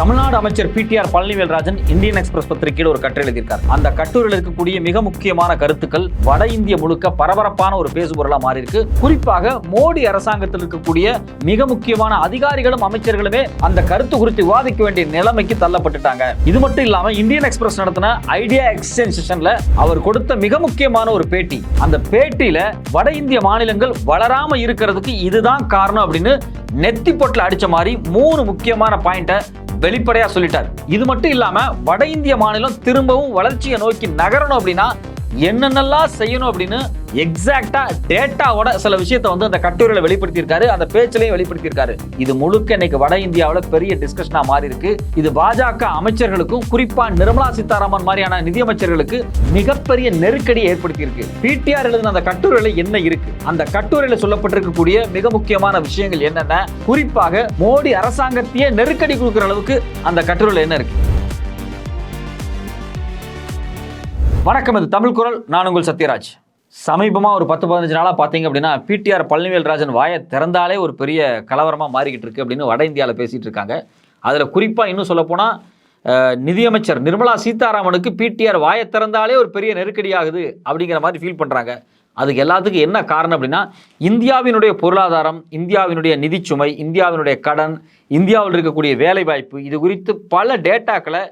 தமிழ்நாடு அமைச்சர் PTR Palanivel Rajan Indian Express பத்திரிகையில் ஒரு கட்டுரை எழுதியிருக்கார். அந்த கட்டுரையில் இருக்கக்கூடிய மிக முக்கியமான கருத்துக்கள் வட இந்திய முழுக்க பரபரப்பான ஒரு பேசுபொருளா மாறி இருக்கு குறிப்பாக மோடி அரசாங்கத்தில் இருக்கக்கூடிய மிக முக்கியமான அதிகாரிகளும் அமைச்சர்களுமே அந்த கருத்து குறித்து விவாதிக்க வேண்டிய நிலைமைக்கு தள்ளப்பட்டுட்டாங்க. இது மட்டும் இல்லாம இந்தியன் எக்ஸ்பிரஸ் நடத்தின ஐடியா எக்ஸ்சேஞ்ச் செஷன்ல அவர் கொடுத்த மிக முக்கியமான ஒரு பேட்டி. அந்த பேட்டியில வட இந்திய மாநிலங்கள் வளராம இருக்கிறதுக்கு இதுதான் காரணம் அப்படின்னு நெத்தி பொட்டில் அடிச்ச மாதிரி மூணு முக்கியமான பாயிண்ட்டை வெளிப்படையா சொல்லிட்டார். இது மட்டும் இல்லாம வட இந்திய மாநிலம் திரும்பவும் வளர்ச்சியை நோக்கி நகரணும் அப்படின்னா என்னென்னலாம் செய்யணும் அப்படின்னு எக்ஸாக்டா டேட்டாவோட சில விஷயத்தை வந்து அந்த கட்டுரையில வெளிப்படுத்தியிருக்காரு அந்த பேச்சிலையும் வெளிப்படுத்தியிருக்காரு. இது முழுக்க இன்னைக்கு வட இந்தியாவில் பெரிய டிஸ்கஷனா மாறி இருக்கு இது பாஜக அமைச்சர்களுக்கும் குறிப்பா நிர்மலா சீதாராமன் மாதிரியான நிதியமைச்சர்களுக்கு மிகப்பெரிய நெருக்கடியை ஏற்படுத்தியிருக்கு. பிடிஆர் எழுதின அந்த கட்டுரையில என்ன இருக்கு? அந்த கட்டுரையில சொல்லப்பட்டிருக்கக்கூடிய மிக முக்கியமான விஷயங்கள் என்னென்ன? குறிப்பாக மோடி அரசாங்கத்தையே நெருக்கடி கொடுக்குற அளவுக்கு அந்த கட்டுரையில் என்ன இருக்கு? வணக்கம் இது தமிழ் குரல். நான் உங்கள் சத்யராஜ். சமீபமாக ஒரு பத்து பதினஞ்சு நாளாக பார்த்தீங்க அப்படின்னா பிடிஆர் பழனிவேல்ராஜன் வாயை திறந்தாலே ஒரு பெரிய கலவரமாக மாறிக்கிட்டு இருக்கு அப்படின்னு வட இந்தியாவில் பேசிகிட்டு இருக்காங்க. அதில் குறிப்பாக இன்னும் சொல்லப்போனால் நிதியமைச்சர் நிர்மலா சீதாராமனுக்கு பிடிஆர் வாயை திறந்தாலே ஒரு பெரிய நெருக்கடி ஆகுது அப்படிங்கிற மாதிரி ஃபீல் பண்ணுறாங்க அதுக்கு எல்லாத்துக்கும் என்ன காரணம் அப்படின்னா இந்தியாவினுடைய பொருளாதாரம் இந்தியாவினுடைய நிதிச்சுமை இந்தியாவினுடைய கடன் இந்தியாவில் இருக்கக்கூடிய வேலைவாய்ப்பு இது குறித்து பல டேட்டாக்களை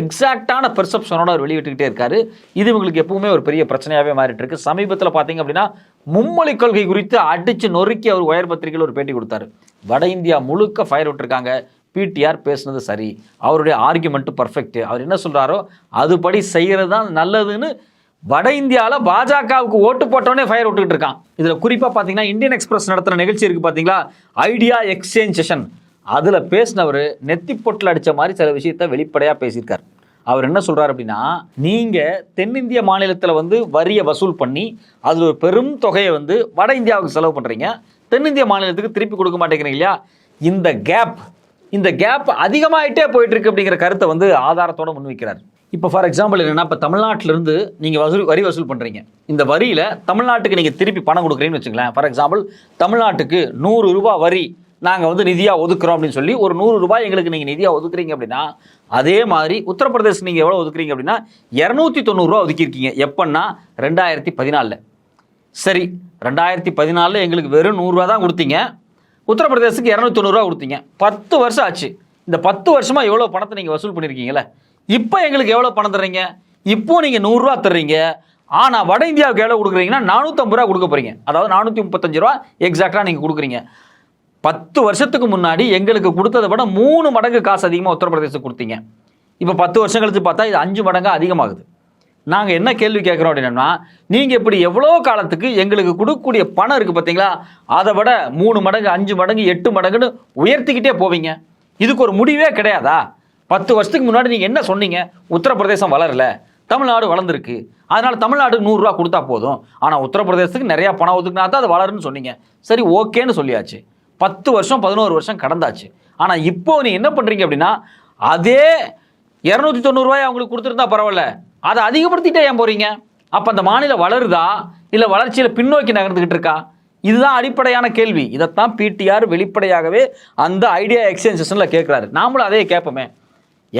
எக்ஸாக்டான பெர்செப்ஷனோட அவர் வெளியிட்டுக்கிட்டே இருக்காரு. இது இவங்களுக்கு எப்பவுமே ஒரு பெரிய பிரச்சனையாகவே மாறிட்டு இருக்கு சமீபத்தில் பார்த்தீங்க அப்படின்னா மும்மொழி கொள்கை குறித்து அடிச்சு நொறுக்கி அவர் உயர் பத்திரிகையில் ஒரு பேட்டி கொடுத்தாரு. வட இந்தியா முழுக்க ஃபயர் விட்டுருக்காங்க. பிடிஆர் பேசுனது சரி. அவருடைய ஆர்குமெண்ட்டு பர்ஃபெக்ட் அவர் என்ன சொல்கிறாரோ அதுபடி செய்கிறது தான் நல்லதுன்னு வட இந்தியாவில் பாஜகவுக்கு ஓட்டு போட்டோன்னே ஃபயர் விட்டுக்கிட்டு இருக்கான். இதில் குறிப்பாக பார்த்தீங்கன்னா இந்தியன் எக்ஸ்பிரஸ் நடத்துகிற நிகழ்ச்சி இருக்குது பார்த்தீங்களா ஐடியா எக்ஸ்சேஞ்ச் செஷன் அதில் பேசினவர் நெத்தி பொட்டில் அடித்த மாதிரி சில விஷயத்த வெளிப்படையாக பேசியிருக்கார். அவர் என்ன சொல்கிறார் அப்படின்னா நீங்கள் தென்னிந்திய மாநிலத்தில் வந்து வரியை வசூல் பண்ணி அதில் ஒரு பெரும் தொகையை வந்து வட இந்தியாவுக்கு செலவு பண்ணுறீங்க தென்னிந்திய மாநிலத்துக்கு திருப்பி கொடுக்க மாட்டேங்கிறீங்க இல்லையா? இந்த கேப் இந்த கேப் அதிகமாகிட்டே போயிட்டுருக்கு அப்படிங்கிற கருத்தை வந்து ஆதாரத்தோட முன்வைக்கிறார். இப்போ ஃபார் எக்ஸாம்பிள் என்னென்னா இப்போ தமிழ்நாட்டிலிருந்து நீங்கள் வசூல் வரி வசூல் பண்ணுறீங்க இந்த வரியில் தமிழ்நாட்டுக்கு நீங்கள் திருப்பி பணம் கொடுக்குறீங்கன்னு வச்சுங்களேன் ஃபார் எக்ஸாம்பிள் தமிழ்நாட்டுக்கு நூறு ரூபா வரி நாங்கள் வந்து நிதியாக ஒதுக்குறோம் அப்படின்னு சொல்லி ஒரு நூறு ரூபாய் எங்களுக்கு நீங்கள் நிதியாக ஒதுக்குறீங்க அப்படின்னா அதே மாதிரி உத்தரப்பிரதேசம் நீங்கள் எவ்வளோ ஒதுக்குறீங்க அப்படின்னா இரநூத்தி தொண்ணூறுரூவா ஒதுக்கியிருக்கீங்க. எப்போன்னா ரெண்டாயிரத்தி பதினாலில். சரி ரெண்டாயிரத்தி பதினாலில் எங்களுக்கு வெறும் நூறுரூவா தான் கொடுத்தீங்க. உத்தரப்பிரதேசத்துக்கு இரநூத்தி தொண்ணூறுரூவா கொடுத்தீங்க. பத்து வருஷம் ஆச்சு. இந்த பத்து வருஷமாக எவ்வளோ பணத்தை நீங்கள் வசூல் பண்ணியிருக்கீங்களே இப்போ எங்களுக்கு எவ்வளோ பணம் தர்றீங்க? இப்போ நீங்கள் நூறுரூவா தர்றீங்க. ஆனால் வட இந்தியாவுக்கு எவ்வளோ கொடுக்குறீங்கன்னா நானூற்றம்பது ரூபா கொடுக்க போகிறீங்க அதாவது நானூற்றி முப்பத்தஞ்சு ரூபா எக்ஸாக்டாக நீங்கள் கொடுக்குறீங்க. பத்து வருஷத்துக்கு முன்னாடி எங்களுக்கு கொடுத்ததை விட மூணு மடங்கு காசு அதிகமாக உத்தரப்பிரதேசத்துக்கு கொடுத்தீங்க. இப்போ பத்து வருஷம் கழித்து பார்த்தா இது அஞ்சு மடங்கு அதிகமாகுது. நாங்கள் என்ன கேள்வி கேட்குறோம் அப்படின்னா நீங்கள் இப்படி எவ்வளோ காலத்துக்கு எங்களுக்கு கொடுக்கக்கூடிய பணம் இருக்குது பார்த்தீங்களா? அதை விட மூணு மடங்கு அஞ்சு மடங்கு எட்டு மடங்குன்னு உயர்த்திக்கிட்டே போவீங்க. இதுக்கு ஒரு முடிவே கிடையாதா? பத்து வருஷத்துக்கு முன்னாடி நீங்கள் என்ன சொன்னீங்க? உத்தரப்பிரதேசம் வளரல. தமிழ்நாடு வளர்ந்துருக்கு. அதனால் தமிழ்நாடு நூறுரூவா கொடுத்தா போதும். ஆனால் உத்தரப்பிரதேசத்துக்கு நிறையா பணம் ஒதுக்குனா தான் அது வளருன்னு சொன்னீங்க. சரி ஓகேன்னு சொல்லியாச்சு. பத்து வருஷம் பதினோரு வருஷம் கடந்தாச்சு. ஆனால் இப்போ நீ என்ன பண்ணுறீங்க அப்படின்னா அதே இரநூத்தி தொண்ணூறுரூவாய் அவங்களுக்கு கொடுத்துருந்தா பரவாயில்ல. அதை அதிகப்படுத்திட்டே ஏன் போகிறீங்க அப்போ அந்த மாநிலம் வளருதா? இல்லை வளர்ச்சியில் பின்னோக்கி நகர்ந்துக்கிட்டு இருக்கா? இதுதான் அடிப்படையான கேள்வி. இதைத்தான் பிடிஆர் வெளிப்படையாகவே அந்த ஐடியா எக்ஸ்சேஞ்ச் செஷனில் கேட்குறாரு நாமளும் அதே கேட்போமே.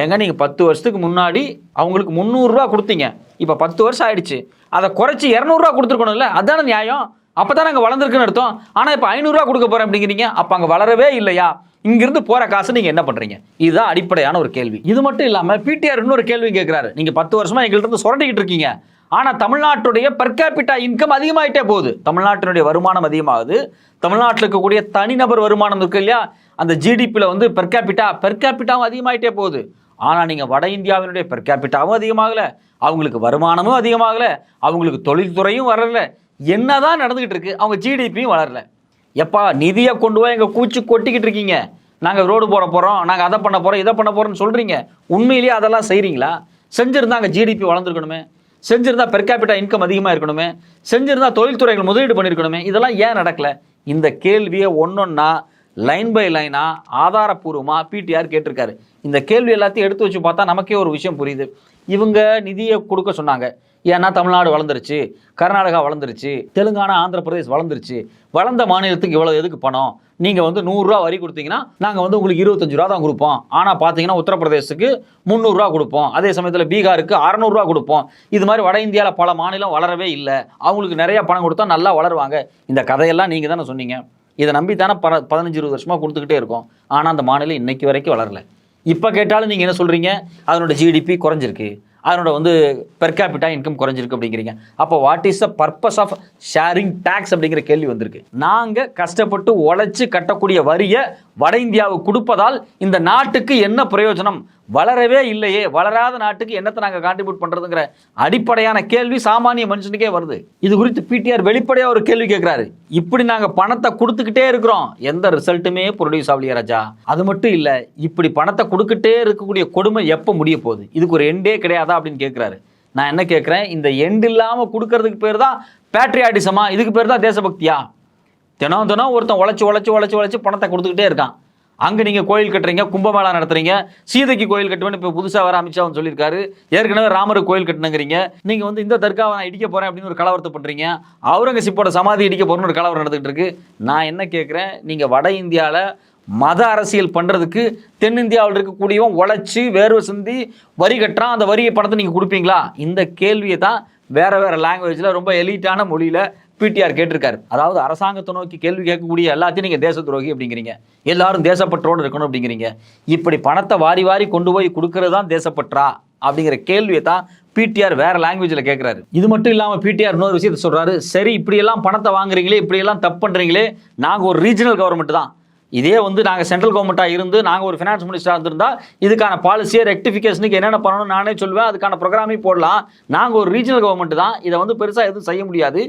ஏங்க நீங்கள் பத்து வருஷத்துக்கு முன்னாடி அவங்களுக்கு முந்நூறுரூவா கொடுத்தீங்க. இப்போ பத்து வருஷம் ஆயிடுச்சு. அதை குறைச்சி இரநூறுவா கொடுத்துருக்கணும்ல. அதானே நியாயம்? அப்போ தான் அங்கே வளர்ந்துருக்குன்னு அர்த்தம். ஆனால் இப்போ ஐநூறுரூவா கொடுக்க போகிறேன் அப்படிங்கிறீங்க. அப்போ அங்கே வளரவே இல்லையா? இங்கிருந்து போகிற காசு நீங்கள் என்ன பண்ணுறீங்க இதுதான் அடிப்படையான ஒரு கேள்வி. இது மட்டும் இல்லாமல் பிடிஆர் இன்னொரு கேள்வி கேட்குறாரு நீங்கள் பத்து வருஷமாக எங்கள்கிட்ட இருந்து சுரண்டிக்கிட்டு இருக்கீங்க. ஆனால் தமிழ்நாட்டுடைய per இன்கம் அதிகமாயிட்டே போகுது. தமிழ்நாட்டினுடைய வருமானம் அதிகமாகுது. தமிழ்நாட்டில் இருக்கக்கூடிய தனிநபர் வருமானம் இருக்கு இல்லையா? அந்த ஜிடிபியில் வந்து per பெர்காபிட்டாவும் per அதிகமாயிட்டே போகுது. ஆனால் நீங்கள் வட இந்தியாவினுடைய per அதிகமாகலை. அவங்களுக்கு வருமானமும் அதிகமாகலை. அவங்களுக்கு தொழில்துறையும் வரல. என்னதான் நடந்துகிட்டு இருக்கு அவங்க ஜிடிபியும் வளரல. எப்பா நிதியை கொண்டு போய் எங்கள் கூச்சி கொட்டிக்கிட்டு இருக்கீங்க. நாங்கள் ரோடு போட போகிறோம் நாங்கள் அதை பண்ண போகிறோம் இதை பண்ண போகிறோம்னு சொல்கிறீங்க உண்மையிலேயே அதெல்லாம் செய்கிறீங்களா செஞ்சுருந்தா அங்கே ஜிடிபி வளர்ந்துருக்கணுமே. செஞ்சிருந்தா பெர்காப்பிட்டா இன்கம் அதிகமாக இருக்கணுமே. செஞ்சிருந்தா தொழில்துறைகள் முதலீடு பண்ணியிருக்கணுமே இதெல்லாம் ஏன் நடக்கல? இந்த கேள்வியை ஒன்றொன்னா லைன் பை லைனாக ஆதாரப்பூர்வமாக பிடிஆர் கேட்டிருக்காரு. இந்த கேள்வி எல்லாத்தையும் எடுத்து வச்சு பார்த்தா நமக்கே ஒரு விஷயம் புரியுது. இவங்க நிதியை கொடுக்க சொன்னாங்க. ஏன்னா தமிழ்நாடு வளர்ந்துருச்சு கர்நாடகா வளர்ந்துருச்சு தெலுங்கானா ஆந்திர பிரதேஷ் வளர்ந்துருச்சு. வளர்ந்த மாநிலத்துக்கு இவ்வளோ எதுக்கு பணம்? நீங்கள் வந்து நூறுரூவா வரி கொடுத்தீங்கன்னா நாங்கள் வந்து உங்களுக்கு இருபத்தஞ்சு ரூபா தான் கொடுப்போம். ஆனால் பார்த்தீங்கன்னா உத்தரப்பிரதேசத்துக்கு முந்நூறுரூவா கொடுப்போம். அதே சமயத்தில் பீகாருக்கு அறநூறுவா கொடுப்போம். இது மாதிரி வட இந்தியாவில் பல மாநிலம் வளரவே இல்லை. அவங்களுக்கு நிறையா பணம் கொடுத்தா நல்லா வளருவாங்க. இந்த கதையெல்லாம் நீங்கள் தானே சொன்னீங்க. இதை நம்பி தானே ப பதினஞ்சு இருபது வருஷமாக கொடுத்துக்கிட்டே இருக்கோம். ஆனால் அந்த மாநிலம் இன்னைக்கு வரைக்கும் வளரல. இப்போ கேட்டாலும் நீங்கள் என்ன சொல்கிறீங்க அதனோட ஜிடிபி குறைஞ்சிருக்கு. அதனோட வந்து பெர் கேபிட்டா இன்கம் குறைஞ்சிருக்கு அப்படிங்கிறீங்க. அப்போ what is the purpose of sharing tax அப்படிங்கிற கேள்வி வந்திருக்கு. நாங்கள் கஷ்டப்பட்டு உழைச்சி கட்டக்கூடிய வரியை வட இந்தியாவுக்கு கொடுப்பதால் இந்த நாட்டுக்கு என்ன பிரயோஜனம்? வளரவே இல்லையே. வளராத நாட்டுக்கு என்னத்தை நாங்கள் கான்ட்ரிபியூட் பண்ணுறதுங்கிற அடிப்படையான கேள்வி சாமானிய மனுஷனுக்கே வருது. இது குறித்து பிடிஆர் வெளிப்படையாக ஒரு கேள்வி கேட்குறாரு. இப்படி நாங்கள் பணத்தை கொடுத்துக்கிட்டே இருக்கிறோம். எந்த ரிசல்ட்டுமே ப்ரொடியூஸ் ஆகலையா ராஜா. அது மட்டும் இல்லை இப்படி பணத்தை கொடுக்கிட்டே இருக்கக்கூடிய கொடுமை எப்போ முடிய போகுது? இதுக்கு ஒரு எண்டே கிடையாதா அப்படின்னு கேட்குறாரு. நான் என்ன கேட்குறேன்? இந்த எண்டு இல்லாமல் கொடுக்கறதுக்கு பேர் தான் பேட்ரியாட்டிசமா இதுக்கு பேர் தான் தேசபக்தியா? தினம் தினம் ஒருத்தன் உழைச்சி உழைச்சி உழைச்சி உழைச்சி பணத்தை கொடுத்துக்கிட்டே இருக்கான். அங்கே நீங்கள் கோயில் கட்டுறீங்க கும்பமேளா நடத்துறீங்க சீதைக்கு கோயில் கட்டுவேன்னு இப்போ புதுசாக வர அமித்ஷா வந்து சொல்லியிருக்காரு. ஏற்கனவே ராமருக்கு கோயில் கட்டணுங்கிறீங்க நீங்கள் வந்து இந்த தர்காவை நான் இடிக்க போகிறேன் அப்படின்னு ஒரு கலவரத்தை பண்ணுறீங்க அவுரங்கசீப்போட சமாதி இடிக்க போகிறேன்னு ஒரு கலவரம் நடந்துகிட்டு இருக்கு. நான் என்ன கேட்குறேன் நீங்கள் வட இந்தியாவில் மத அரசியல் பண்ணுறதுக்கு தென்னிந்தியாவில் இருக்கக்கூடியவன் உழைச்சி வேர்வை சிந்தி வரி கட்டுறான் அந்த வரியை பணத்தை நீங்கள் கொடுப்பீங்களா? இந்த கேள்வியை தான் வேறு வேறு லாங்குவேஜில் ரொம்ப எலிட்டான மொழியில் பிடிஆர் கேட்டிருக்காரு. அதாவது அரசாங்கத்தை நோக்கி கேள்வி கேட்கக்கூடிய எல்லாத்தையும் நீங்கள் தேச துரோகி அப்படிங்கிறீங்க. எல்லாரும் தேசப்பற்றோடு இருக்கணும் அப்படிங்கிறீங்க. இப்படி பணத்தை வாரி வாரி கொண்டு போய் கொடுக்கறது தான் தேசப்பற்றா அப்படிங்கிற கேள்வியை தான் பிடிஆர் வேற லாங்குவேஜில் கேட்குறாரு. இது மட்டும் இல்லாமல் பிடிஆர் இன்னொரு விஷயத்தை சொல்கிறாரு சரி இப்படியெல்லாம் பணத்தை வாங்குறீங்களே இப்படியெல்லாம் தப்பு பண்ணுறீங்களே நாங்கள் ஒரு ரீஜனல் கவர்மெண்ட் தான். இதே வந்து நாங்கள் சென்ட்ரல் கவர்மெண்ட்டாக இருந்து நாங்கள் ஒரு ஃபினான்ஸ் மினிஸ்டராக இருந்திருந்தால் இதுக்கான பாலிசியை ரெக்டிஃபிகேஷனுக்கு என்னென்ன பண்ணணும்னு நானே சொல்லுவேன். அதுக்கான ப்ரோக்ராமே போடலாம். நாங்கள் ஒரு ரீஜனல் கவர்மெண்ட் தான். இதை வந்து பெருசாக எதுவும் செய்ய முடியாது.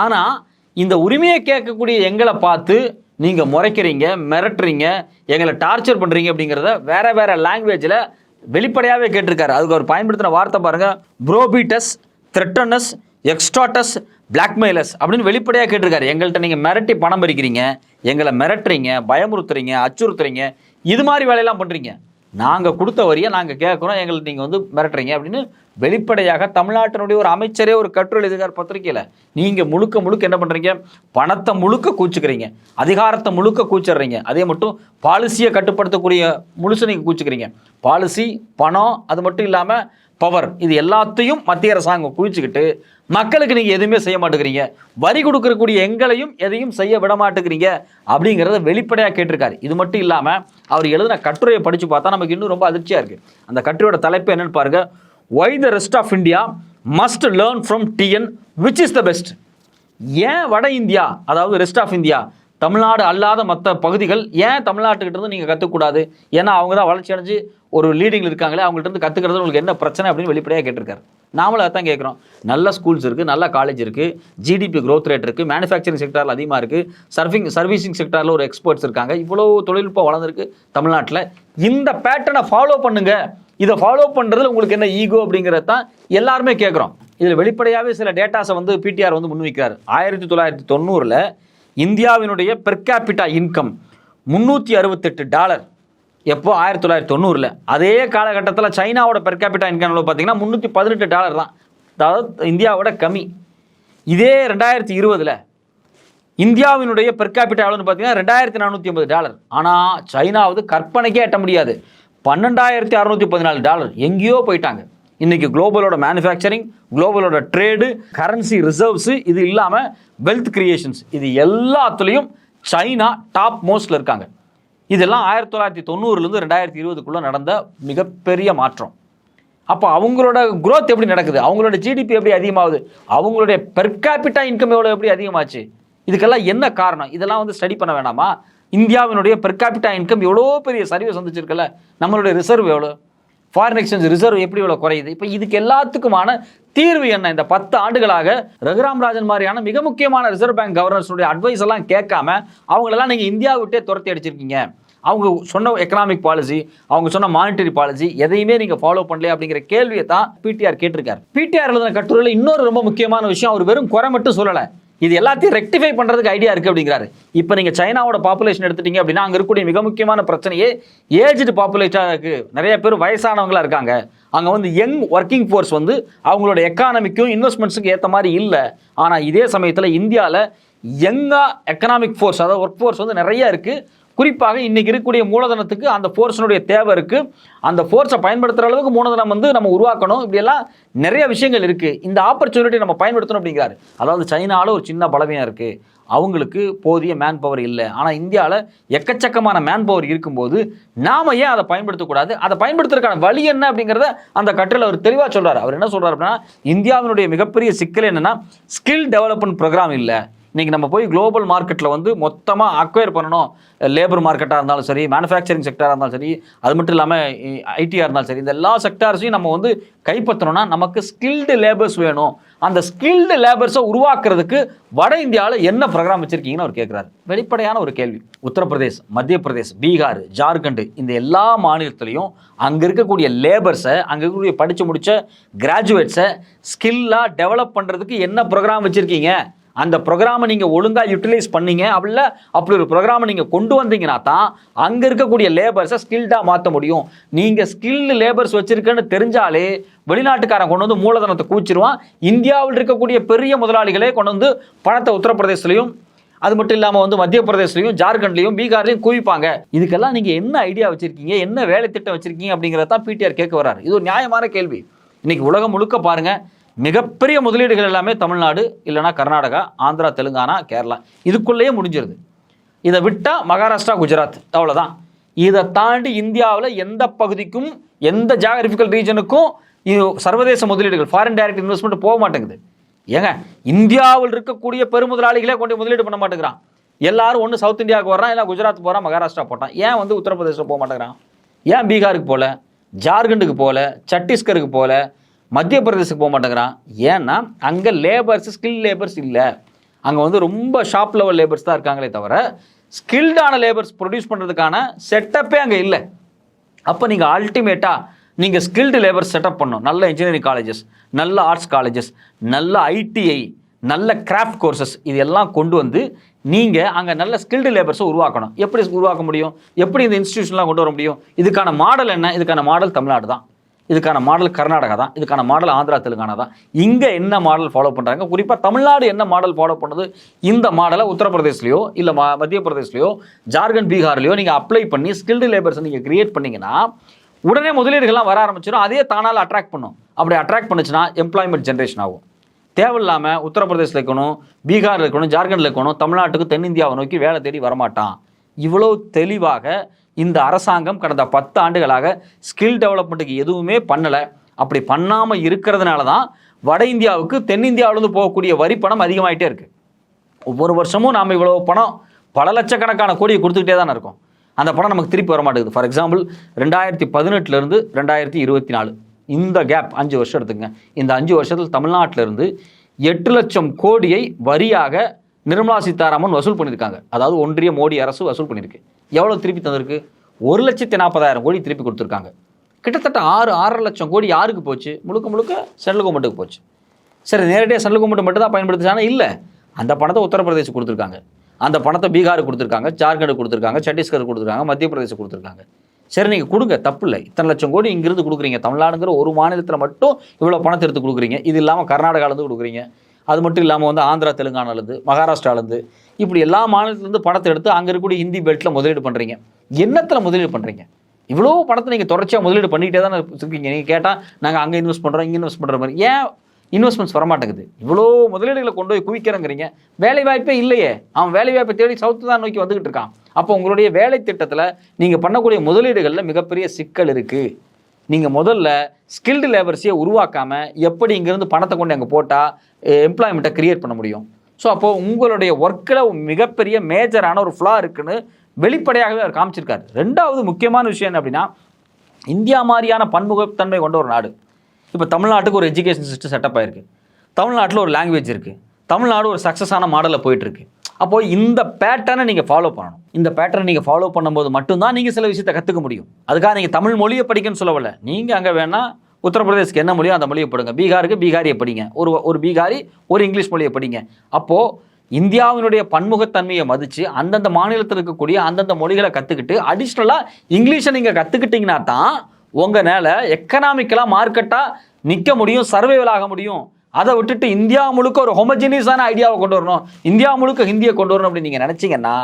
ஆனால் இந்த உரிமையை கேட்கக்கூடிய எங்களை பார்த்து நீங்கள் முறைக்கிறீங்க மிரட்டுறீங்க எங்களை டார்ச்சர் பண்ணுறீங்க அப்படிங்கிறத வேறு வேறு லாங்குவேஜில் வெளிப்படையாகவே கேட்டிருக்காரு. அதுக்கு அவர் பயன்படுத்தின வார்த்தை பாருங்க. ப்ரோபீட்டஸ் த்ரெட்டனஸ் எக்ஸ்ட்ராட்டஸ் பிளாக்மெயிலர்ஸ் அப்படின்னு வெளிப்படையாக கேட்டிருக்காரு. எங்கள்கிட்ட நீங்கள் மிரட்டி பணம் பறிக்கிறீங்க எங்களை மிரட்டுறீங்க பயமுறுத்துறீங்க அச்சுறுத்துறீங்க இது மாதிரி வேலையெல்லாம் பண்ணுறீங்க நாங்கள் கொடுத்த வரியை நாங்கள் கேட்குறோம் எங்களுக்கு நீங்கள் வந்து மிரட்டுறீங்க அப்படின்னு வெளிப்படையாக தமிழ்நாட்டினுடைய ஒரு அமைச்சரே ஒரு கட்டுரை எழுதுகிறார் பத்திரிக்கையில் நீங்கள் முழுக்க முழுக்க என்ன பண்ணுறீங்க பணத்தை முழுக்க கூச்சுக்கிறீங்க. அதிகாரத்தை முழுக்க கூச்சிடுறீங்க அதே மட்டும் பாலிசியை கட்டுப்படுத்தக்கூடிய முழுசு நீங்கள் கூச்சுக்கிறீங்க. பாலிசி பணம் அது மட்டும் இல்லாமல் பவர் இது எல்லாத்தையும் மத்திய அரசாங்கம் குவிச்சுக்கிட்டு மக்களுக்கு நீங்கள் எதுவுமே செய்ய மாட்டேங்கிறீங்க. வரி கொடுக்கக்கூடிய எங்களையும் எதையும் செய்ய விட மாட்டேங்கிறீங்க அப்படிங்கிறத வெளிப்படையாக கேட்டிருக்காரு. இது மட்டும் இல்லாமல் அவர் எழுதின கட்டுரையை படித்து பார்த்தா நமக்கு இன்னும் ரொம்ப அதிர்ச்சியாக இருக்குது அந்த கட்டுரையோட தலைப்பு என்னென்னு பாருங்க. Why the rest of India must learn from TN which is the best ஏன் வட இந்தியா அதாவது ரெஸ்ட் ஆஃப் இந்தியா தமிழ்நாடு அல்லாத மற்ற பகுதிகள் ஏன் தமிழ்நாட்டுக்கிட்ட இருந்து நீங்கள் கற்றுக்கூடாது ஏன்னா அவங்க தான் வளர்ச்சி அடைஞ்சு ஒரு லீடிங்கில் இருக்காங்களே அவங்கள்ட்ட இருந்து கற்றுக்கிறது உங்களுக்கு என்ன பிரச்சனை அப்படின்னு வெளிப்படையாக கேட்டிருக்காரு. நாமளும் அதான் கேட்குறோம். நல்ல ஸ்கூல்ஸ் இருக்குது நல்ல காலேஜ் இருக்குது ஜிடிபி க்ரோத் ரேட் இருக்குது மேனுஃபேக்சரிங் செக்டாரில் அதிகமாக இருக்குது சர்ஃபிங் சர்வீசிங் செக்டாரில் ஒரு எக்ஸ்பர்ட்ஸ் இருக்காங்க. இவ்வளோ தொழில்நுட்பம் வளர்ந்துருக்கு தமிழ்நாட்டில். இந்த பேட்டர்னை ஃபாலோ பண்ணுங்கள் இதை ஃபாலோ பண்ணுறதுல உங்களுக்கு என்ன ஈகோ அப்படிங்கிறத தான் எல்லாருமே கேட்குறோம். இதில் வெளிப்படையாகவே சில டேட்டாஸை வந்து பிடிஆர் வந்து முன்வைக்கிறார். ஆயிரத்தி தொள்ளாயிரத்தி தொண்ணூறில் இந்தியாவினுடைய பெர் கேபிட்டா இன்கம் முந்நூற்றி அறுபத்தெட்டு டாலர். எப்போ? ஆயிரத்தி தொள்ளாயிரத்தி தொண்ணூறில். அதே காலகட்டத்தில் சைனாவோட பெர் கேபிட்டா இன்கம் பார்த்தீங்கன்னா முந்நூற்றி பதினெட்டு டாலர் தான். அதாவது இந்தியாவோட கம்மி. இதே ரெண்டாயிரத்தி இருபதில் இந்தியாவினுடைய பெர் கேபிட்டா எவ்வளோன்னு பார்த்தீங்கன்னா ரெண்டாயிரத்தி நானூற்றி ஐம்பது டாலர். ஆனால் சைனாவது கற்பனைக்கே எட்ட முடியாது. பன்னெண்டாயிரத்தி அறநூற்றி பதினாலு டாலர். எங்கேயோ போயிட்டாங்க. இன்னைக்கு குளோபலோட மேனுஃபேக்சரிங் குளோபலோட ட்ரேடு கரன்சி ரிசர்வ்ஸ் இது இல்லாமல் வெல்த் கிரியேஷன்ஸ் இது எல்லாத்துலேயும் சைனா டாப் மோஸ்ட்ல இருக்காங்க. இதெல்லாம் ஆயிரத்தி தொள்ளாயிரத்தி தொண்ணூறுலேருந்து ரெண்டாயிரத்தி இருபதுக்குள்ளே நடந்த மிகப்பெரிய மாற்றம். அப்போ அவங்களோட குரோத் எப்படி நடக்குது? அவங்களோட ஜிடிபி எப்படி அதிகமாகுது? அவங்களுடைய பெர் கேபிட்டா இன்கம் எவ்வளோ எப்படி அதிகமாச்சு? இதுக்கெல்லாம் என்ன காரணம்? இதெல்லாம் வந்து ஸ்டடி பண்ண வேணாமா? இந்தியாவினுடைய பெர் கேபிட்டா இன்கம் எவ்வளோ பெரிய சரிவை சந்திச்சிருக்குல்ல நம்மளுடைய ரிசர்வ் எவ்வளோ ஃபாரின் எக்ஸ்சேஞ்ச் ரிசர்வ் எப்படி இவ்வளோ குறையுது? இப்போ இதுக்கு எல்லாத்துக்குமான தீர்வு என்ன? இந்த பத்து ஆண்டுகளாக ரகுராம் ராஜன் மாதிரியான மிக முக்கியமான ரிசர்வ் பேங்க் கவர்னர்ஸுடைய அட்வைஸ் எல்லாம் கேட்காம அவங்களெல்லாம் நீங்கள் இந்தியா விட்டே துரத்தி அடிச்சிருக்கீங்க. அவங்க சொன்ன எக்கனாமிக் பாலிசி அவங்க சொன்ன மானிட்டரி பாலிசி எதையுமே நீங்கள் ஃபாலோ பண்ணல அப்படிங்கிற கேள்வியை தான் பிடிஆர் கேட்டிருக்காரு. பிடிஆர் எழுதின கட்டுரையில் இன்னொரு ரொம்ப முக்கியமான விஷயம் அவர் வெறும் குறை மட்டும் சொல்லலை. இது எல்லாத்தையும் ரெக்டிஃபை பண்ணுறதுக்கு ஐடியா இருக்குது அப்படிங்கிறாரு. இப்போ நீங்கள் சைனாவோட பாப்புலேஷன் எடுத்துட்டீங்க அப்படின்னா அங்கே இருக்கக்கூடிய மிக முக்கியமான பிரச்சனையே ஏஜ்டு பாப்புலேட்டாக இருக்குது நிறைய பேர் வயசானவங்களா இருக்காங்க. அங்கே வந்து யங் ஒர்க்கிங் ஃபோர்ஸ் வந்து அவங்களோட எக்கானமிக்கும் இன்வெஸ்ட்மெண்ட்ஸுக்கும் ஏற்ற மாதிரி இல்லை. ஆனால் இதே சமயத்தில் இந்தியாவில் யங்கா எக்கனாமிக் ஃபோர்ஸ் அதாவது ஒர்க் ஃபோர்ஸ் வந்து நிறைய இருக்குது குறிப்பாக இன்னைக்கு இருக்கக்கூடிய மூலதனத்துக்கு அந்த ஃபோர்ஸினுடைய தேவை இருக்கு. அந்த ஃபோர்ஸை பயன்படுத்துகிற அளவுக்கு மூலதனம் வந்து நம்ம உருவாக்கணும். இப்படியெல்லாம் நிறைய விஷயங்கள் இருக்கு. இந்த ஆப்பர்ச்சுனிட்டி நம்ம பயன்படுத்தணும் அப்படிங்கிறாரு. அதாவது சைனாவில் ஒரு சின்ன பலவீனம் இருக்கு. அவங்களுக்கு போதிய மேன் பவர் இல்லை. ஆனால் இந்தியாவில் எக்கச்சக்கமான மேன் பவர் இருக்கும்போது நாம் ஏன் அதை பயன்படுத்தக்கூடாது அதை பயன்படுத்துறதுக்கான வழி என்ன அப்படிங்கிறத அந்த கட்டில் அவர் தெளிவாக சொல்கிறார் அவர் என்ன சொல்கிறார் அப்படின்னா இந்தியாவினுடைய மிகப்பெரிய சிக்கல் என்னென்னா ஸ்கில் டெவலப்மெண்ட் ப்ரோக்ராம் இல்லை. இன்னைக்கு நம்ம போய் குளோபல் மார்க்கெட்டில் வந்து மொத்தமாக அக்வயர் பண்ணணும். லேபர் மார்க்கெட்டாக இருந்தாலும் சரி மேனுஃபேக்சரிங் செக்டாராக இருந்தாலும் சரி அது மட்டும் இல்லாமல் ஐடியாக இருந்தாலும் சரி இந்த எல்லா செக்டார்ஸையும் நம்ம வந்து கைப்பற்றணும்னா நமக்கு ஸ்கில்டு லேபர்ஸ் வேணும். அந்த ஸ்கில்டு லேபர்ஸை உருவாக்குறதுக்கு வட இந்தியாவில் என்ன ப்ரோக்ராம் வச்சுருக்கீங்கன்னு அவர் கேட்குறாரு வெளிப்படையான ஒரு கேள்வி. உத்தரப்பிரதேஷ் மத்திய பிரதேஷ் பீகார் ஜார்க்கண்ட் இந்த எல்லா மாநிலத்திலையும் அங்கே இருக்கக்கூடிய லேபர்ஸை அங்கே இருக்கக்கூடிய படித்து முடித்த கிராஜுவேட்ஸை ஸ்கில்லாக டெவலப் பண்ணுறதுக்கு என்ன ப்ரோக்ராம் வச்சுருக்கீங்க? அந்த ப்ரோக்ராமை நீங்கள் ஒழுங்காக யூட்டிலைஸ் பண்ணீங்க. அப்படில அப்படி ஒரு ப்ரோக்ராமை நீங்கள் கொண்டு வந்தீங்கன்னா தான் அங்கே இருக்கக்கூடிய லேபர்ஸை ஸ்கில்டாக மாற்ற முடியும். நீங்கள் ஸ்கில்டு லேபர்ஸ் வச்சுருக்கேன்னு தெரிஞ்சாலே வெளிநாட்டுக்காரன் கொண்டு வந்து மூலதனத்தை கூச்சிருவான் இந்தியாவில் இருக்கக்கூடிய பெரிய முதலாளிகளே கொண்டு வந்து பணத்தை உத்தரப்பிரதேசத்துலையும் அது மட்டும் இல்லாமல் வந்து மத்திய பிரதேசலையும் ஜார்க்கண்ட்லையும் பீகார்லையும் குவிப்பாங்க. இதுக்கெல்லாம் நீங்கள் என்ன ஐடியா வச்சுருக்கீங்க? என்ன வேலை திட்டம் வச்சுருக்கீங்க? அப்படிங்கிறத தான் பிடிஆர் கேட்க வர்றாரு. இது ஒரு நியாயமான கேள்வி. இன்றைக்கி உலகம் முழுக்க பாருங்கள் மிகப்பெரிய முதலீடுகள் எல்லாமே தமிழ்நாடு இல்லைன்னா கர்நாடகா ஆந்திரா தெலுங்கானா கேரளா. இதுக்குள்ளேயே முடிஞ்சிருது. இதை விட்டால் மகாராஷ்டிரா குஜராத். அவ்வளோதான் இதை தாண்டி இந்தியாவில் எந்த பகுதிக்கும் எந்த ஜாகிரபிக்கல் ரீஜனுக்கும் இது சர்வதேச முதலீடுகள் ஃபாரின் டைரக்ட் இன்வெஸ்ட்மெண்ட் போக மாட்டேங்குது. ஏங்க இந்தியாவில் இருக்கக்கூடிய பெருமுதலாளிகளே கொண்டு முதலீடு பண்ண மாட்டேங்கிறான். எல்லாரும் ஒன்று சவுத் இந்தியாவுக்கு வர்றான் இல்லை குஜராத் போகிறான் மகாராஷ்டிரா போட்டான். ஏன் வந்து உத்தரப்பிரதேசம் போக மாட்டேங்கிறான்? ஏன் பீகாருக்கு போகல ஜார்க்கண்டுக்கு போகல சத்தீஸ்கருக்கு போகல மத்திய பிரதேசத்துக்கு போக மாட்டேங்கிறான். ஏன்னா அங்கே லேபர்ஸ் ஸ்கில் லேபர்ஸ் இல்லை. அங்கே வந்து ரொம்ப ஷாப் லெவல் லேபர்ஸ் தான் இருக்காங்களே தவிர ஸ்கில்டான லேபர்ஸ் ப்ரொடியூஸ் பண்ணுறதுக்கான செட்டப்பே அங்கே இல்லை. அப்போ நீங்கள் அல்டிமேட்டாக நீங்கள் ஸ்கில்டு லேபர் செட்டப் பண்ணணும். நல்ல இன்ஜினியரிங் காலேஜஸ் நல்ல ஆர்ட்ஸ் காலேஜஸ் நல்ல ஐடிஐ நல்ல கிராஃப்ட் கோர்சஸ் இது எல்லாம் கொண்டு வந்து நீங்கள் அங்கே நல்ல ஸ்கில்டு லேபர்ஸை உருவாக்கணும். எப்படி உருவாக்க முடியும்? எப்படி இந்த இன்ஸ்டியூஷன்லாம் கொண்டு வர முடியும்? இதுக்கான மாடல் என்ன? இதுக்கான மாடல் தமிழ்நாடு தான். இதுக்கான மாடல் கர்நாடகா தான் இதுக்கான மாடல் ஆந்திரா தெலுங்கானா தான். இங்கே என்ன மாடல் ஃபாலோ பண்ணுறாங்க குறிப்பாக தமிழ்நாடு என்ன மாடல் ஃபாலோ பண்ணுது? இந்த மாடலை உத்தரப்பிரதேஷ்லையோ இல்லை ம மத்திய பிரதேஷ்லையோ ஜார்க்கண்ட் பீகார்லையோ நீங்கள் அப்ளை பண்ணி ஸ்கில்டு லேபர்ஸை நீங்கள் கிரியேட் பண்ணிங்கன்னா உடனே முதலீடுகள்லாம் வர ஆரம்பிச்சிடும். அதே தானால் அட்ராக்ட் பண்ணும். அப்படி அட்ராக்ட் பண்ணுச்சுன்னா எம்ப்ளாய்மெண்ட் ஜென்ரேஷன் ஆகும். தேவையில்லாமல் உத்தரப்பிரதேசில் இருக்கணும் பீகாரில் இருக்கணும் ஜார்க்கண்டில் இருக்கணும் தமிழ்நாட்டுக்கு தென்னிந்தியாவை நோக்கி வேலை தேடி வரமாட்டான். இவ்வளோ தெளிவாக இந்த அரசாங்கம் கடந்த பத்து ஆண்டுகளாக ஸ்கில் டெவலப்மெண்ட்டுக்கு எதுவுமே பண்ணலை. அப்படி பண்ணாமல் இருக்கிறதுனால தான் வட இந்தியாவுக்கு தென்னிந்தியாவிலேருந்து போகக்கூடிய வரி பணம் அதிகமாகிட்டே இருக்குது ஒவ்வொரு வருஷமும் நாம் இவ்வளோ பணம் பல லட்சக்கணக்கான கோடியை கொடுத்துக்கிட்டே தானே இருக்கோம். அந்த பணம் நமக்கு திருப்பி வர மாட்டேங்குது ஃபார் எக்ஸாம்பிள் ரெண்டாயிரத்தி பதினெட்டுலேருந்து ரெண்டாயிரத்தி இருபத்தி நாலு இந்த கேப் அஞ்சு வருஷம் எடுத்துங்க இந்த அஞ்சு வருஷத்தில் தமிழ்நாட்டிலேருந்து எட்டு லட்சம் கோடியை வரியாக நிர்மலா சீதாராமன் வசூல் பண்ணியிருக்காங்க. அதாவது ஒன்றிய மோடி அரசு வசூல் பண்ணியிருக்கு. எவ்வளோ திருப்பி தந்திருக்கு? ஒரு லட்சத்தி நாற்பதாயிரம் கோடி திருப்பி கொடுத்துருக்காங்க. கிட்டத்தட்ட ஆறு ஆறரை லட்சம் கோடி யாருக்கு போச்சு? முழுக்க முழுக்க சென்ட்ரல் கவர்மெண்ட்டுக்கு போச்சு. சரி நேரடியாக சென்ட்ரல் கவர்மெண்ட் மட்டும் தான் பயன்படுத்துச்சானா இல்லை. அந்த பணத்தை உத்தரப்பிரதேசம் கொடுத்துருக்காங்க. அந்த பணத்தை பீகார் கொடுத்துருக்காங்க ஜார்க்கண்ட் கொடுத்துருக்காங்க சத்தீஸ்கர் கொடுத்துருக்காங்க மத்திய பிரதேசம் கொடுத்துருக்காங்க. சரி நீங்கள் கொடுங்க. தப்பு இல்லை. இத்தனை லட்சம் கோடி இங்கிருந்து கொடுக்குறீங்க. தமிழ்நாடுங்கிற ஒரு மாநிலத்தில் மட்டும் இவ்வளோ பணத்தை எடுத்து கொடுக்குறீங்க. இது இல்லாமல் கர்நாடகாலேருந்து கொடுக்குறீங்க. அது மட்டும் இல்லாமல் வந்து ஆந்திரா தெலுங்கானாலேருந்து மகாராஷ்டிராலேருந்து இப்படி எல்லா மாநிலத்திலேருந்து பணத்தை எடுத்து அங்கே இருக்கக்கூடிய ஹிந்தி பெல்ட்டில் முதலீடு பண்ணுறீங்க என்னத்தில் முதலீடு பண்ணுறீங்க இவ்வளோ பணத்தை நீங்கள் தொடர்ச்சியாக முதலீடு பண்ணிக்கிட்டே தான் இருக்கீங்க. நீங்கள் கேட்டால் நாங்கள் அங்கே இன்வெஸ்ட் பண்ணுறோம் இங்கே இன்வெஸ்ட் பண்ணுற மாதிரி. ஏன் இன்வெஸ்ட்மெண்ட்ஸ் வரமாட்டேங்குது? இவ்வளோ முதலீடுகளை கொண்டு போய் குவிக்கிறேங்கிறீங்க. வேலை வாய்ப்பே இல்லையே. அவன் வேலை வாய்ப்பை தேடி சவுத்து தான் நோக்கி வந்துகிட்டு இருக்கான். அப்போ உங்களுடைய வேலை திட்டத்தில் நீங்கள் பண்ணக்கூடிய முதலீடுகளில் மிகப்பெரிய சிக்கல் இருக்குது நீங்கள் முதல்ல ஸ்கில்டு லேபர்ஸையே உருவாக்காமல் எப்படி இங்கேருந்து பணத்தை கொண்டு அங்கே போட்டால் எம்ப்ளாய்மெண்ட்டை கிரியேட் பண்ண முடியும். ஸோ அப்போது உங்களுடைய ஒர்க்கில் மிகப்பெரிய மேஜரான ஒரு ஃப்ளா இருக்குன்னு வெளிப்படையாகவே அவர் காமிச்சிருக்காரு. ரெண்டாவது முக்கியமான விஷயம் என்ன அப்படின்னா இந்தியா மாதிரியான பன்முகத்தன்மை கொண்ட ஒரு நாடு. இப்போ தமிழ்நாட்டுக்கு ஒரு எஜுகேஷன் சிஸ்டம் செட்டப் ஆயிருக்கு. தமிழ்நாட்டில் ஒரு லாங்குவேஜ் இருக்குது தமிழ்நாடு ஒரு சக்ஸஸான மாடலில் போயிட்டுருக்கு. அப்போது இந்த பேட்டர்னை நீங்கள் ஃபாலோ பண்ணணும். இந்த பேட்டர்னை நீங்கள் ஃபாலோ பண்ணும்போது மட்டும்தான் நீங்கள் சில விஷயத்தை கற்றுக்க முடியும். அதுக்காக நீங்கள் தமிழ் மொழியை படிக்கணும்னு சொல்லவில்லை. நீங்கள் அங்கே வேணால் உத்தரப்பிரதேஷ்க்கு என்ன மொழியோ அந்த மொழியை படிங்க. பீகாருக்கு பீகாரியை படிங்க. ஒரு ஒரு பீகாரி ஒரு இங்கிலீஷ் மொழியை படிங்க. அப்போது இந்தியாவினுடைய பன்முகத்தன்மையை மதித்து அந்தந்த மாநிலத்தில் இருக்கக்கூடிய அந்தந்த மொழிகளை கற்றுக்கிட்டு அடிஷ்னலாக இங்கிலீஷை நீங்கள் கற்றுக்கிட்டிங்கன்னா தான் உங்கள் மேலே எக்கனாமிக்கலாக மார்க்கெட்டாக நிற்க முடியும் சர்வைவல் ஆக முடியும். அதை விட்டுட்டு இந்தியா முழுக்க ஒரு ஹோமஜினியஸான ஐடியாவை கொண்டு வரணும். இந்தியா முழுக்க ஹிந்தியை கொண்டு வரணும் அப்படின்னு நீங்கள் நினச்சிங்கன்னா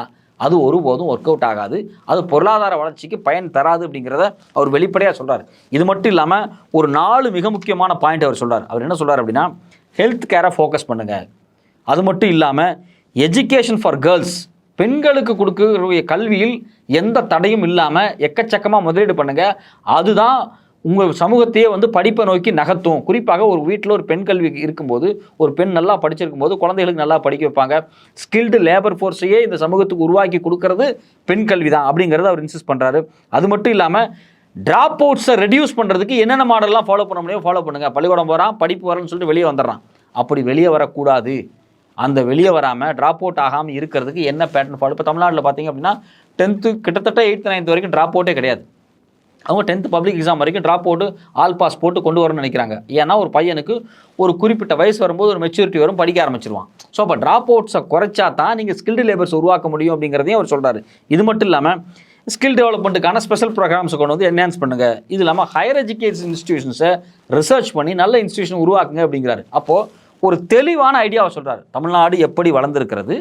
அது ஒருபோதும் ஒர்க் அவுட் ஆகாது. அது பொருளாதார வளர்ச்சிக்கு பயன் தராது அப்படிங்கிறத அவர் வெளிப்படையாக சொல்கிறார் இது மட்டும் இல்லாமல் ஒரு நாலு மிக முக்கியமான பாயிண்ட் அவர் சொல்கிறார் அவர் என்ன சொல்கிறார் அப்படின்னா ஹெல்த் கேரை ஃபோக்கஸ் பண்ணுங்கள் அது மட்டும் இல்லாமல் எஜுகேஷன் ஃபார் கேர்ள்ஸ் பெண்களுக்கு கொடுக்கக்கூடிய கல்வியில் எந்த தடையும் இல்லாமல் எக்கச்சக்கமாக முதலீடு பண்ணுங்கள் அதுதான் உங்கள் சமூகத்தையே வந்து படிப்பை நோக்கி நகர்த்தும். குறிப்பாக ஒரு வீட்டில் ஒரு பெண் கல்வி இருக்கும்போது ஒரு பெண் நல்லா படிச்சிருக்கும் போது குழந்தைகளுக்கு நல்லா படிக்க வைப்பாங்க. ஸ்கில்டு லேபர் ஃபோர்ஸையே இந்த சமூகத்துக்கு உருவாக்கி கொடுக்கறது பெண் கல்வி தான் அப்படிங்கிறத அவர் இன்சிஸ்ட் பண்ணுறாரு அது மட்டும் இல்லாமல் ட்ராப் அவுட்ஸை ரெடியூஸ் பண்ணுறதுக்கு என்னென்ன மாடல்லாம் ஃபாலோ பண்ண முடியும் ஃபாலோ பண்ணுங்கள் பள்ளிக்கூடம் போகிறான் படிப்பு வரேன்னு சொல்லிட்டு வெளியே வந்துடுறான். அப்படி வெளியே வரக்கூடாது. அந்த வெளியே வராமல் ட்ராப் அவுட் ஆகாமல் இருக்கிறதுக்கு என்ன பேட்டர்ன் ஃபாலோ இப்போ தமிழ்நாட்டில் பார்த்தீங்க அப்படின்னா டென்த்து கிட்டத்தட்ட எயித்து நைன்த் வரைக்கும் ட்ராப் அவுட்டே கிடையாது. அவங்க டென்த்து பப்ளிக் எக்ஸாம் வரைக்கும் ட்ராப் அவுட்டு ஆல் பாஸ் போட்டு கொண்டு வரணும்னு நினைக்கிறாங்க. ஏன்னா ஒரு பையனுக்கு ஒரு குறிப்பிட்ட வயசு வரும்போது ஒரு மெச்சூரிட்டி வரும் படிக்க ஆரம்பிச்சிருவான். ஸோ அப்போ ட்ராப் அவுட்ஸை குறைச்சா தான் நீங்கள் ஸ்கில்டு லேபர்ஸ் உருவாக்க முடியும் அப்படிங்கிறதையும் அவர் சொல்கிறாரு இது மட்டும் இல்லாமல் ஸ்கில் டெவலப்மெண்ட்டுக்கான ஸ்பெஷல் ப்ரோக்ராம்ஸை கொண்டு வந்து என்ஹான்ஸ் பண்ணுங்க. இது இல்லாமல் ஹையர் எஜுகேஷன் இன்ஸ்டியூஷன்ஸை ரிசர்ச் பண்ணி நல்ல இன்ஸ்டியூஷன் உருவாக்குங்க அப்படிங்கிறாரு. அப்போது ஒரு தெளிவான ஐடியாவை சொல்கிறார் தமிழ்நாடு எப்படி வளர்ந்துருக்கிறது?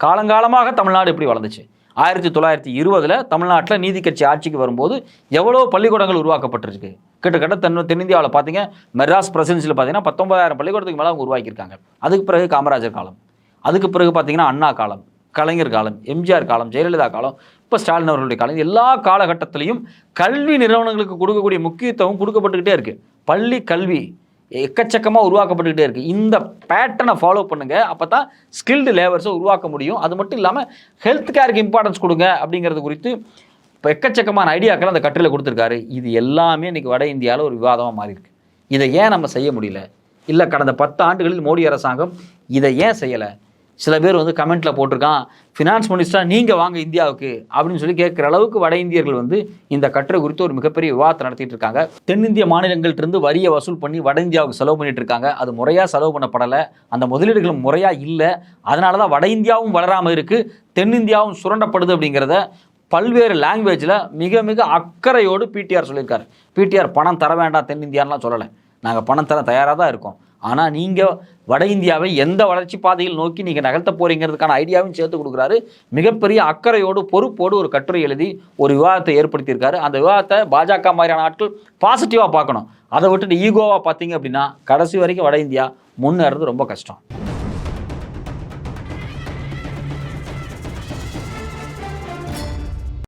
காலங்காலமாக தமிழ்நாடு எப்படி வளர்ந்துச்சு? ஆயிரத்தி தொள்ளாயிரத்தி இருபதில் தமிழ்நாட்டில் நீதி கட்சி ஆட்சிக்கு வரும்போது எவ்வளோ பள்ளிக்கூடங்கள் உருவாக்கப்பட்டிருக்கு? கிட்டத்தட்ட தென் தென்னிந்தியாவில் பார்த்தீங்க மெட்ராஸ் பிரசிடென்சியில் பார்த்தீங்கன்னா பத்தொன்பதாயிரம் பள்ளிக்கூடத்துக்கு மேலே அவங்க உருவாக்கியிருக்காங்க. அதுக்கு பிறகு காமராஜர் காலம். அதுக்கு பிறகு பார்த்தீங்கன்னா அண்ணா காலம் கலைஞர் காலம் எம்ஜிஆர் காலம் ஜெயலலிதா காலம் இப்போ ஸ்டாலின் அவர்களுடைய காலம். எல்லா காலகட்டத்திலையும் கல்வி நிறுவனங்களுக்கு கொடுக்கக்கூடிய முக்கியத்துவம் கொடுக்கப்பட்டுக்கிட்டே இருக்குது பள்ளி கல்வி எக்கச்சக்கமாக உருவாக்கப்பட்டுக்கிட்டே இருக்குது இந்த பேட்டர்னை ஃபாலோ பண்ணுங்கள் அப்போ தான் ஸ்கில்டு லேபர்ஸை உருவாக்க முடியும். அது மட்டும் இல்லாமல் ஹெல்த் கேருக்கு இம்பார்ட்டன்ஸ் கொடுங்க அப்படிங்கிறது குறித்து இப்போ எக்கச்சக்கமான ஐடியாக்கள் அந்த கட்டுரையில் கொடுத்துருக்காரு. இது எல்லாமே இன்றைக்கி வட இந்தியாவில் ஒரு விவாதமாக மாறி இருக்கு இதை ஏன் நம்ம செய்ய முடியல? இல்லை கடந்த பத்து ஆண்டுகளில் மோடி அரசாங்கம் இதை ஏன் செய்யலை? சில பேர் வந்து கமெண்ட்டில் போட்டிருக்கான் ஃபினான்ஸ் மினிஸ்டராக நீங்கள் வாங்க இந்தியாவுக்கு. அப்படின்னு சொல்லி கேட்குற அளவுக்கு வட இந்தியர்கள் வந்து இந்த கட்டுரை குறித்து ஒரு மிகப்பெரிய விவாதத்தை நடத்திட்டு இருக்காங்க. தென்னிந்திய மாநிலங்கள்ட்டிருந்து வரியை வசூல் பண்ணி வட இந்தியாவுக்கு செலவு பண்ணிட்டு இருக்காங்க. அது முறையாக செலவு பண்ணப்படலை. அந்த முதலீடுகள் முறையாக இல்லை. அதனால தான் வட இந்தியாவும் வளராமல் இருக்குது தென்னிந்தியாவும் சுரண்டப்படுது அப்படிங்கிறத பல்வேறு லாங்குவேஜில் மிக மிக அக்கறையோடு பிடிஆர் சொல்லியிருக்காரு. பிடிஆர் பணம் தர வேண்டாம் தென்னிந்தியான்லாம் சொல்லலை. நாங்கள் பணம் தர தயாராக தான் இருக்கோம். ஆனால் நீங்கள் வட இந்தியாவை எந்த வளர்ச்சி பாதையில் நோக்கி நீங்கள் நகர்த்த போகிறீங்கிறதுக்கான ஐடியாவும் சேர்த்து கொடுக்குறாரு. மிகப்பெரிய அக்கறையோடு பொறுப்போடு ஒரு கட்டுரை எழுதி ஒரு விவாதத்தை ஏற்படுத்தியிருக்காரு. அந்த விவாதத்தை பாஜக மாதிரியான ஆட்கள் பாசிட்டிவாக பார்க்கணும். அதை விட்டுட்டு ஈகோவாக பார்த்தீங்க அப்படின்னா கடைசி வரைக்கும் வட இந்தியா முன்னேறது ரொம்ப கஷ்டம்.